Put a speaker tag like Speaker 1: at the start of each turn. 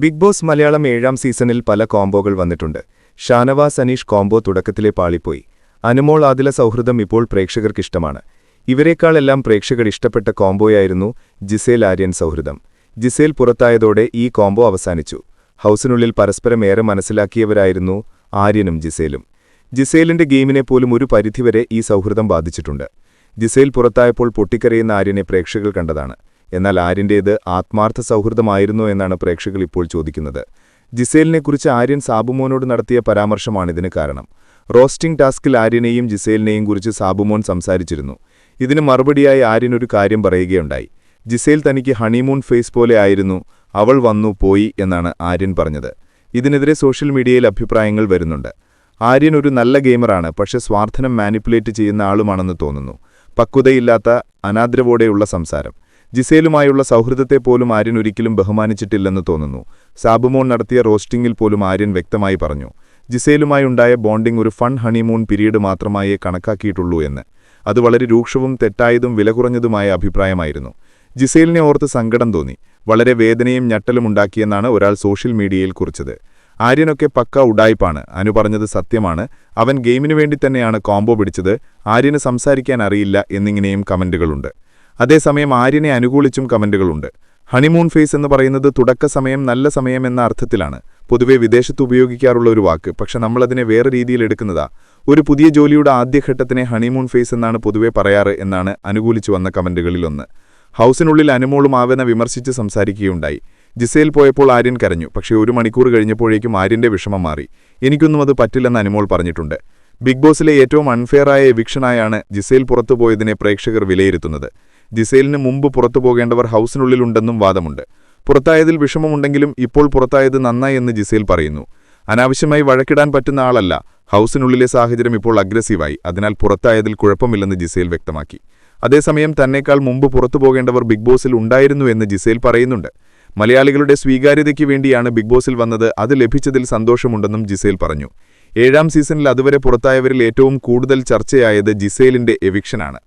Speaker 1: Big boss Malayalam ഏഴാം സീസണിൽ പല കോംബോകൾ വന്നിട്ടുണ്ട്. ഷാനവാസ് അനീഷ് കോംബോ തുടക്കത്തിലെ പാളിപ്പോയി. അനുമോൾ ആദില സൗഹൃദം ഇപ്പോൾ പ്രേക്ഷകർക്കിഷ്ടമാണ്. ഇവരെക്കാളെല്ലാം പ്രേക്ഷകർ ഇഷ്ടപ്പെട്ട കോംബോയായിരുന്നു ജിസേൽ ആര്യൻ സൗഹൃദം. ജിസേൽ പുറത്തായതോടെ ഈ കോംബോ അവസാനിച്ചു. ഹൗസിനുള്ളിൽ പരസ്പരം ഏറെ മനസ്സിലാക്കിയവരായിരുന്നു ആര്യനും ജിസേലും. ജിസേലിന്റെ ഗെയിമിനെ പോലും ഒരു പരിധിവരെ ഈ സൗഹൃദം ബാധിച്ചിട്ടുണ്ട്. ജിസേൽ പുറത്തായപ്പോൾ പൊട്ടിക്കരയുന്ന ആര്യനെ പ്രേക്ഷകർ കണ്ടതാണ്. എന്നാൽ ആര്യന്റേത് ആത്മാർത്ഥ സൗഹൃദമായിരുന്നോ എന്നാണ് പ്രേക്ഷകർ ഇപ്പോൾ ചോദിക്കുന്നത്. ജിസേലിനെക്കുറിച്ച് ആര്യൻ സാബുമോനോട് നടത്തിയ പരാമർശമാണിതിന് കാരണം. റോസ്റ്റിംഗ് ടാസ്കിൽ ആര്യനെയും ജിസേലിനെയും കുറിച്ച് സാബുമോൻ സംസാരിച്ചിരുന്നു. ഇതിന് മറുപടിയായി ആര്യൻ ഒരു കാര്യം പറയുകയുണ്ടായി. ജിസേൽ തനിക്ക് ഹണിമൂൺ ഫേസ് പോലെ ആയിരുന്നു അവൾ വന്നു പോയി എന്നാണ് ആര്യൻ പറഞ്ഞത്. ഇതിനെതിരെ സോഷ്യൽ മീഡിയയിൽ അഭിപ്രായങ്ങൾ വരുന്നുണ്ട്. ആര്യൻ ഒരു നല്ല ഗെയിമറാണ് പക്ഷെ സ്വാർത്ഥനം മാനിപ്പുലേറ്റ് ചെയ്യുന്ന ആളുമാണെന്ന് തോന്നുന്നു. പക്വതയില്ലാത്ത അനാദ്രവോടെയുള്ള സംസാരം. ജിസേലുമായുള്ള സൗഹൃദത്തെ പോലും ആര്യൻ ഒരിക്കലും ബഹുമാനിച്ചിട്ടില്ലെന്ന് തോന്നുന്നു. സാബുമോൺ നടത്തിയ റോസ്റ്റിംഗിൽ പോലും ആര്യൻ വ്യക്തമായി പറഞ്ഞു ജിസേലുമായുണ്ടായ ബോണ്ടിംഗ് ഒരു ഫൺ ഹണിമൂൺ പിരീഡ് മാത്രമായേ കണക്കാക്കിയിട്ടുള്ളൂ എന്ന്. അത് വളരെ രൂക്ഷവും തെറ്റായതും വിലകുറഞ്ഞതുമായ അഭിപ്രായമായിരുന്നു. ജിസേലിനെ ഓർത്ത് സങ്കടം തോന്നി. വളരെ വേദനയും ഞെട്ടലും ഉണ്ടാക്കിയെന്നാണ് ഒരാൾ സോഷ്യൽ മീഡിയയിൽ കുറിച്ചത്. ആര്യനൊക്കെ പക്ക ഉടായ്പാണ്. അനു പറഞ്ഞത് സത്യമാണ്. അവൻ ഗെയിമിനു വേണ്ടി തന്നെയാണ് കോംബോ പിടിച്ചത്. ആര്യന് സംസാരിക്കാൻ അറിയില്ല എന്നിങ്ങനെയും കമന്റുകളുണ്ട്. അതേസമയം ആര്യനെ അനുകൂലിച്ചും കമന്റുകളുണ്ട്. ഹണിമൂൺ ഫേസ് എന്ന് പറയുന്നത് തുടക്ക സമയം നല്ല സമയം എന്ന അർത്ഥത്തിലാണ്. പൊതുവെ വിദേശത്ത് ഉപയോഗിക്കാറുള്ള ഒരു വാക്ക് പക്ഷെ നമ്മളതിനെ വേറെ രീതിയിൽ എടുക്കുന്നതാ. ഒരു പുതിയ ജോലിയുടെ ആദ്യഘട്ടത്തിനെ ഹണിമൂൺ ഫേസ് എന്നാണ് പൊതുവെ പറയാറ് എന്നാണ് അനുകൂലിച്ചു വന്ന കമന്റുകളിലൊന്ന്. ഹൗസിനുള്ളിൽ അനുമോളും ആവെന്ന വിമർശിച്ച് സംസാരിക്കുകയുണ്ടായി. ജിസയിൽ പോയപ്പോൾ ആര്യൻ കരഞ്ഞു പക്ഷേ ഒരു മണിക്കൂർ കഴിഞ്ഞപ്പോഴേക്കും ആര്യന്റെ വിഷമം മാറി. എനിക്കൊന്നും അത് പറ്റില്ലെന്ന് അനുമോൾ പറഞ്ഞിട്ടുണ്ട്. ബിഗ് ബോസിലെ ഏറ്റവും അൺഫെയറായ എവിക്ഷനായാണ് ജിസയിൽ പുറത്തുപോയതിനെ പ്രേക്ഷകർ വിലയിരുത്തുന്നത്. ജിസേലിന് മുമ്പ് പുറത്തു പോകേണ്ടവർ ഹൗസിനുള്ളിലുണ്ടെന്നും വാദമുണ്ട്. പുറത്തായതിൽ വിഷമമുണ്ടെങ്കിലും ഇപ്പോൾ പുറത്തായത് നന്നായി എന്ന് ജിസേൽ പറയുന്നു. അനാവശ്യമായി വഴക്കിടാൻ പറ്റുന്ന ആളല്ല. ഹൗസിനുള്ളിലെ സാഹചര്യം ഇപ്പോൾ അഗ്രസീവായി. അതിനാൽ പുറത്തായതിൽ കുഴപ്പമില്ലെന്ന് ജിസേൽ വ്യക്തമാക്കി. അതേസമയം തന്നേക്കാൾ മുമ്പ് പുറത്തു പോകേണ്ടവർ ബിഗ് ബോസിൽ ഉണ്ടായിരുന്നു എന്ന് ജിസേൽ പറയുന്നുണ്ട്. മലയാളികളുടെ സ്വീകാര്യതയ്ക്ക് വേണ്ടിയാണ് ബിഗ് ബോസിൽ വന്നത്. അത് ലഭിച്ചതിൽ സന്തോഷമുണ്ടെന്നും ജിസേൽ പറഞ്ഞു. ഏഴാം സീസണിൽ അതുവരെ പുറത്തായവരിൽ ഏറ്റവും കൂടുതൽ ചർച്ചയായത് ജിസേലിന്റെ എവിക്ഷനാണ്.